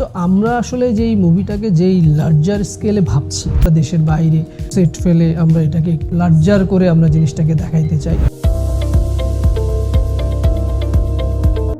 তো আমরা আসলে যেই মুভিটাকে যেই লার্জার স্কেলে ভাবছি, দেশের বাইরে সেট ফেলে আমরা এটাকে লার্জার করে আমরা জিনিসটাকে দেখাইতে চাই।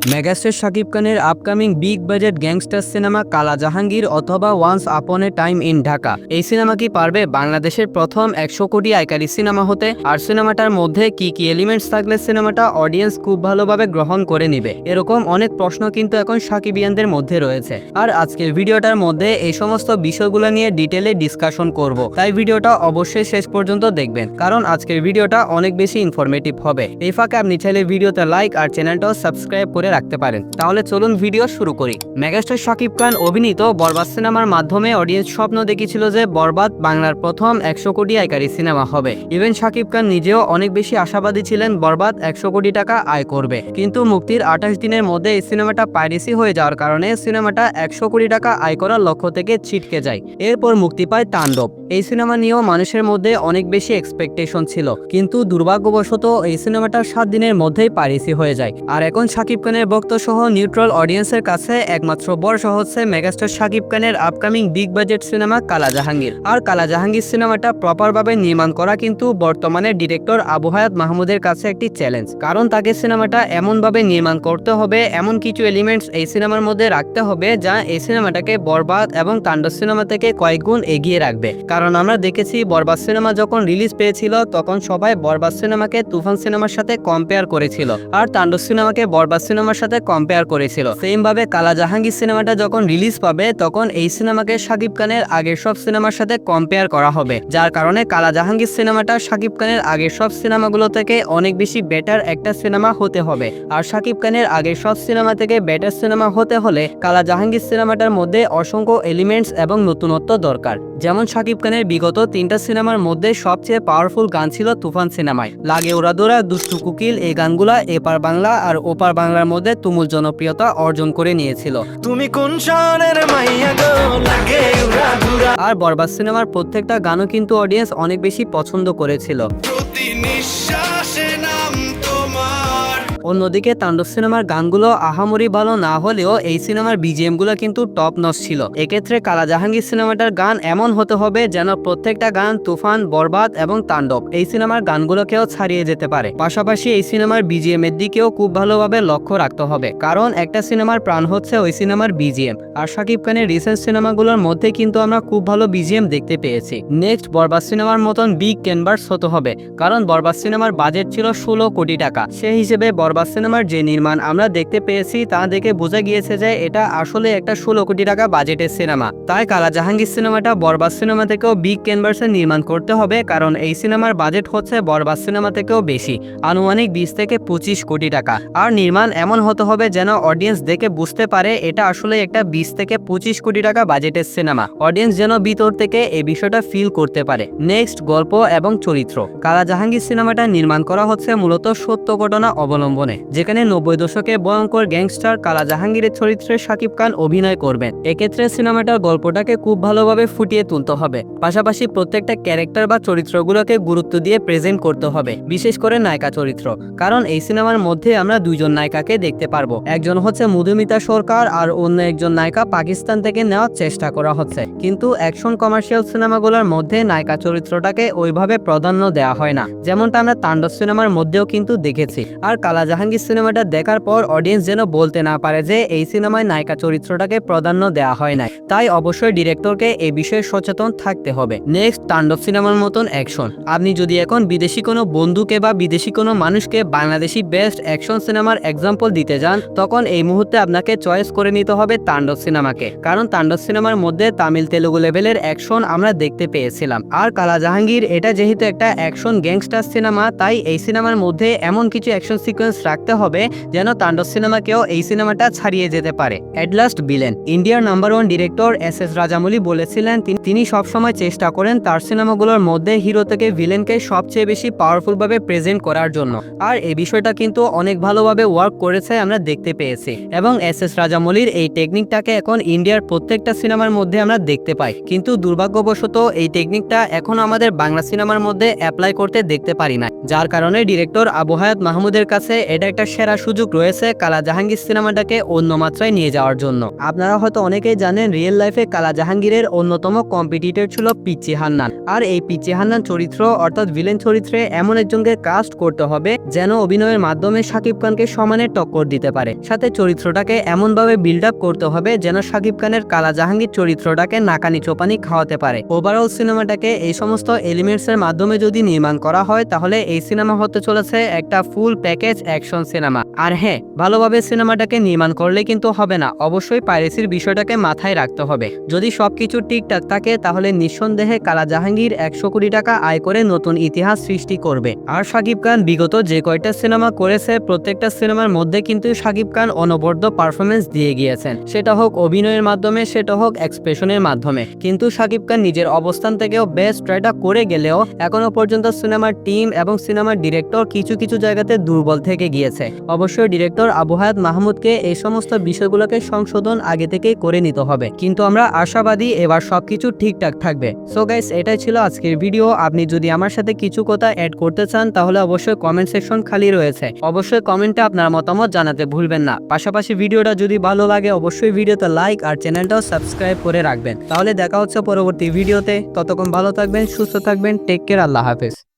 মেগাস্টার শাকিব খানের upcoming big budget gangster cinema Kala Jahangir অথবা once upon A time in Dhaka. এই সিনেমা কি পারবে? বাংলাদেশের প্রথম একশো কোটি আয়কারী সিনেমা হতে। আর সিনেমাটার মধ্যে কি কি এলিমেন্টস থাকলে সিনেমাটা অডিয়েন্স খুব ভালোভাবে গ্রহণ করে নিবে? এরকম অনেক প্রশ্ন কিন্তু এখন সাকিবিয়ানদের মধ্যে রয়েছে। আর আজকের ভিডিওটার মধ্যে এই সমস্ত বিষয়গুলো নিয়ে ডিটেলে ডিসকাশন করব। তাই ভিডিওটা অবশ্যই শেষ পর্যন্ত দেখবেন। কারণ আজকের ভিডিওটা অনেক বেশি ইনফরমেটিভ হবে। এই ফাঁকে আপনি চাইলে ভিডিওতে লাইক আর চ্যানেলটাও সাবস্ক্রাইব করে রাখতে পারেন। তাহলে চলুন ভিডিও শুরু করি। মেগাস্টার শাকিব খান অভিনীত বরবাদ সিনেমার মাধ্যমে অডিয়েন্স স্বপ্ন দেখেছিল যে বরবাদ বাংলার প্রথম একশো কোটি আয়কারী সিনেমা হবে। ইভেন শাকিব খান নিজেও অনেক বেশি আশাবাদী ছিলেন, বরবাদ একশো কোটি টাকা আয় করবে। কিন্তু মুক্তির আঠাশ দিনের মধ্যে এই সিনেমাটা পাইরেসি হয়ে যাওয়ার কারণে সিনেমাটা একশো কোটি টাকা আয় করার লক্ষ্য থেকে ছিটকে যায়। এরপর মুক্তি পায় তাণ্ডব। এই সিনেমা নিয়েও মানুষের মধ্যে অনেক বেশি এক্সপেকটেশন ছিল। কিন্তু দুর্ভাগ্যবশত এই সিনেমাটা সাত দিনের মধ্যেই পাইরেসি হয়ে যায়। আর এখন শাকিব খানের ভক্ত সহ নিউট্রাল অডিয়েন্সের কাছে একমাত্র ভরসা হচ্ছে মেগাস্টার শাকিব খানের upcoming big budget cinema Kala Jahangir আর কালা জাহাঙ্গীর সিনেমাটা প্রপারভাবে নির্মাণ করা কিন্তু বর্তমানে ডিরেক্টর আবু হায়াত মাহমুদের কাছে একটি চ্যালেঞ্জ। কারণ তাকে সিনেমাটা এমনভাবে নির্মাণ করতে হবে, এমন কিছু এলিমেন্টস এই সিনেমার মধ্যে রাখতে হবে যা এই সিনেমাটাকে বরবাদ এবং তাণ্ডব সিনেমা থেকে কয়েক গুণ এগিয়ে রাখবে। কারণ আমরা দেখেছি, বরবাদ সিনেমা যখন রিলিজ পেয়েছিল, তখন সবাই বরবাদ সিনেমাকে তুফান সিনেমার সাথে কম্পেয়ার করেছিল। আর তাণ্ডব সিনেমাকে বরবাদ সিনেমার সাথে কম্পেয়ার করেছিল। সেম ভাবে কালা জাহাঙ্গীর সিনেমাটা যখন রিলিজ পাবে, তখন এই সিনেমাকে শাকিব খানের আগের সব সিনেমার সাথে কম্পেয়ার করা হবে। যার কারণে কালা জাহাঙ্গীর সিনেমাটা শাকিব খানের আগের সব সিনেমাগুলো থেকে অনেক বেশি বেটার একটা সিনেমা হতে হবে। আর শাকিব খানের আগের সব সিনেমা থেকে বেটার সিনেমা হতে হলে কালা জাহাঙ্গীর সিনেমাটার মধ্যে অসংখ্য এলিমেন্টস এবং নতুনত্ব দরকার। যেমন শাকিব খানের বিগত তিনটা সিনেমার মধ্যে সবচেয়ে পাওয়ারফুল গান ছিল তুফান সিনেমায়। লাগে ওরা ওরাদোরা দুষ্টু কুকিল এই গানগুলা, এপার বাংলা আর ওপার বাংলার মধ্যে তুমুল জনপ্রিয়তা অর্জন করে নিয়েছিল। তুমি কোন শহরের মাইয়া গো? লাগে আর বরবাদ সিনেমার প্রত্যেকটা গানও কিন্তু অডিয়েন্স অনেক বেশি পছন্দ করেছিল। প্রতি নিঃশ্বাসে অন্যদিকে তাণ্ডব সিনেমার গানগুলো আহামরি ভালো না হলেও এই সিনেমার বিজিএমগুলো কিন্তু টপ নস ছিল। এক্ষেত্রে কালা জাহাঙ্গীর সিনেমাটার গান এমন হতে হবে যেন প্রত্যেকটা গান তুফান, বরবাদ এবং তাণ্ডব এই সিনেমার গানগুলোকেও ছাড়িয়ে যেতে পারে। পাশাপাশি এই সিনেমার বিজিএম এর দিকেও খুব ভালোভাবে লক্ষ্য রাখতে হবে, কারণ একটা সিনেমার প্রাণ হচ্ছে ওই সিনেমার বিজিএম। আর শাকিব খানের রিসেন্ট সিনেমাগুলোর মধ্যে কিন্তু আমরা খুব ভালো বিজিএম দেখতে পেয়েছি। নেক্সট বরবাদ সিনেমার মতন বিগ ক্যানভার্স হতে হবে, কারণ বরবাদ সিনেমার বাজেট ছিল ষোলো কোটি টাকা। সেই হিসেবে বরবাদ সিনেমার যে নির্মাণ আমরা দেখতে পেয়েছি তা দেখে বোঝা গিয়েছে যে এটা আসলে একটা ষোলো কোটি টাকা বাজেটের সিনেমা। তাই কালা জাহাঙ্গীর সিনেমাটা বরবাদ সিনেমা থেকেও বিগ ক্যানভার্সে নির্মাণ করতে হবে কারণ এই সিনেমার বাজেট হচ্ছে বরবাদ সিনেমা থেকেও বেশি, আনুমানিক বিশ থেকে পঁচিশ কোটি টাকা। আর নির্মাণ এমন হতে হবে যেন অডিয়েন্স দেখে বুঝতে পারে এটা আসলে একটা বিশ থেকে পঁচিশ কোটি টাকা বাজেটের সিনেমা। অডিয়েন্স যেন ভিতর থেকে এই বিষয়টা ফিল করতে পারে। নেক্সট গল্প এবং চরিত্র। কালা জাহাঙ্গীর সিনেমাটা নির্মাণ করা হচ্ছে মূলত সত্য ঘটনা অবলম্বনে যেখানে নব্বই দশকে ভয়ঙ্কর গ্যাংস্টার কালা জাহাঙ্গীরের চরিত্রে শাকিব খান অভিনয় করবেন। এক্ষেত্রে সিনেমাটার গল্পটাকে খুব ভালোভাবে ফুটিয়ে তুলতে হবে। পাশাপাশি প্রত্যেকটা ক্যারেক্টার বা চরিত্রগুলোকে গুরুত্ব দিয়ে প্রেজেন্ট করতে হবে, বিশেষ করে নায়িকা চরিত্র। কারণ এই সিনেমার মধ্যে আমরা দুইজন নায়িকাকে দেখতে পারব। একজন হচ্ছে মধুমিতা সরকার আর অন্য একজন নায়িকা পাকিস্তান থেকে নেওয়ার চেষ্টা করা হচ্ছে। কিন্তু অ্যাকশন কমার্শিয়াল সিনেমাগুলোর মধ্যে নায়িকা চরিত্রটাকে ওইভাবে প্রাধান্য দেওয়া হয় না। যেমনটা আমরা তাণ্ডব সিনেমার মধ্যেও কিন্তু দেখেছি। আর কালা জাহাঙ্গীর সিনেমাটা দেখার পর অডিয়েন্স যেন বলতে না পারে যে এই সিনেমায় নায়িকা চরিত্রটাকে প্রাধান্য দেওয়া হয় নাই। তাই অবশ্যই ডিরেক্টরকে এ বিষয়ে সচেতন থাকতে হবে। নেক্সট তাণ্ডব সিনেমার মতন অ্যাকশন আপনি যদি এখন বিদেশি কোনো বন্ধুকে বা বিদেশি কোনো মানুষকে বাংলাদেশি বেস্ট অ্যাকশন সিনেমার এক্সাম্পল দিতে যান, তখন এই মুহূর্তে আপনাকে চয়েস করে নিতে হবে তাণ্ডব সিনেমাকে। কারণ তাণ্ডব সিনেমার মধ্যে তামিল তেলুগু লেভেলের অ্যাকশন আমরা দেখতে পেয়েছিলাম। আর কালা জাহাঙ্গীর, এটা যেহেতু একটা অ্যাকশন গ্যাংস্টার সিনেমা তাই এই সিনেমার মধ্যে এমন কিছু অ্যাকশন সিকোয়েন্স রাখতে হবে যেন তাণ্ডব সিনেমাকেও এই সিনেমাটা ছাড়িয়ে যেতে পারে। অ্যাট লাস্ট বিলেন ইন্ডিয়ার number one director S S Rajamouli বলেছিলেন, তিনি- তিনি সবসময় চেষ্টা করেন তার সিনেমাগুলোর মধ্যে হিরো থেকে ভিলেনকে সবচেয়ে বেশি পাওয়ারফুলভাবে প্রেজেন্ট করার জন্য। আর এই বিষয়টা কিন্তু অনেক ভালোভাবে ওয়ার্ক করেছে আমরা দেখতে পেয়েছি। এবং এস এস রাজামৌলির এই টেকনিকটাকে এখন ইন্ডিয়ার প্রত্যেকটা সিনেমার মধ্যে আমরা দেখতে পাই। কিন্তু দুর্ভাগ্যবশত এই টেকনিকটা এখন আমাদের বাংলা সিনেমার মধ্যে অ্যাপ্লাই করতে দেখতে পারি না যার কারণে ডিরেক্টর আবু হায়াত মাহমুদের কাছে এটা একটা সেরা সুযোগ রয়েছে কালা জাহাঙ্গীর সিনেমাটাকে অন্য মাত্রায় নিয়ে যাওয়ার জন্য। আপনারা হয়তো অনেকেই জানেন রিয়েল লাইফে কালা জাহাঙ্গীরের অন্যতম কম্পিটিটর ছিল পিচি হান্নান। আর এই পিচি হান্নান চরিত্র, অর্থাৎ ভিলেন চরিত্রে এমন একজনকে কাস্ট করতে হবে, যেন অভিনয়ের মাধ্যমে শাকিব খানকে সমানে টক্কর দিতে পারে। সাথে চরিত্রটাকে এমনভাবে বিল্ড আপ করতে হবে, যেন শাকিব খানের কালা জাহাঙ্গীর চরিত্রটাকে নাকানি চোপানি খাওয়াতে পারে। ওভারঅল সিনেমাটাকে এই সমস্ত এলিমেন্টস এর মাধ্যমে যদি নির্মাণ করা হয়, তাহলে এই সিনেমা হতে চলেছে একটা ফুল প্যাকেজ অ্যাকশন সিনেমা আর হ্যাঁ ভালোভাবে সিনেমাটাকে নির্মাণ করলে কিন্তু হবে না। অবশ্যই পাইরেসির বিষয়টাকে মাথায় রাখতে হবে। যদি সবকিছু ঠিকঠাক থাকে, তাহলে নিঃসন্দেহে কালা জাহাঙ্গীর একশো কোটি টাকা আয় করে নতুন ইতিহাস সৃষ্টি করবে। আর শাকিব খান, বিগত যে কয়টা সিনেমা করেছে, প্রত্যেকটা সিনেমার মধ্যে কিন্তু শাকিব খান অনবদ্য পারফরমেন্স দিয়ে গিয়েছেন। সেটা হোক অভিনয়ের মাধ্যমে, সেটা হোক এক্সপ্রেশনের মাধ্যমে। কিন্তু শাকিব খান নিজের অবস্থান থেকেও বেস্ট ট্রাইটা করে গেলেও, এখনও পর্যন্ত সিনেমার টিম এবং সিনেমার ডিরেক্টর কিছু কিছু জায়গাতে দুর্বল থেকে গিয়েছে। অবশ্যই ডিরেক্টর আবু হায়াত মাহমুদকে এই সমস্ত বিষয়গুলোকে সংশোধন আগে থেকেই করে নিতে হবে। কিন্তু আমরা আশাবাদী এবার সবকিছু ঠিকঠাক থাকবে। সো গাইস এটাই ছিল আজকের ভিডিও আপনি যদি আমার সাথে কিছু কথা অ্যাড করতে চান, তাহলে অবশ্যই কমেন্ট সেকশন খালি রয়েছে। অবশ্যই কমেন্টে আপনার মতামত জানাতে ভুলবেন না। পাশাপাশি ভিডিওটা যদি ভালো লাগে, অবশ্যই ভিডিওতে লাইক আর চ্যানেলটাও সাবস্ক্রাইব করে রাখবেন। তাহলে দেখা হচ্ছে পরবর্তী ভিডিওতে ততক্ষণ ভালো থাকবেন, সুস্থ থাকবেন। টেক কেয়ার আল্লাহ হাফেজ।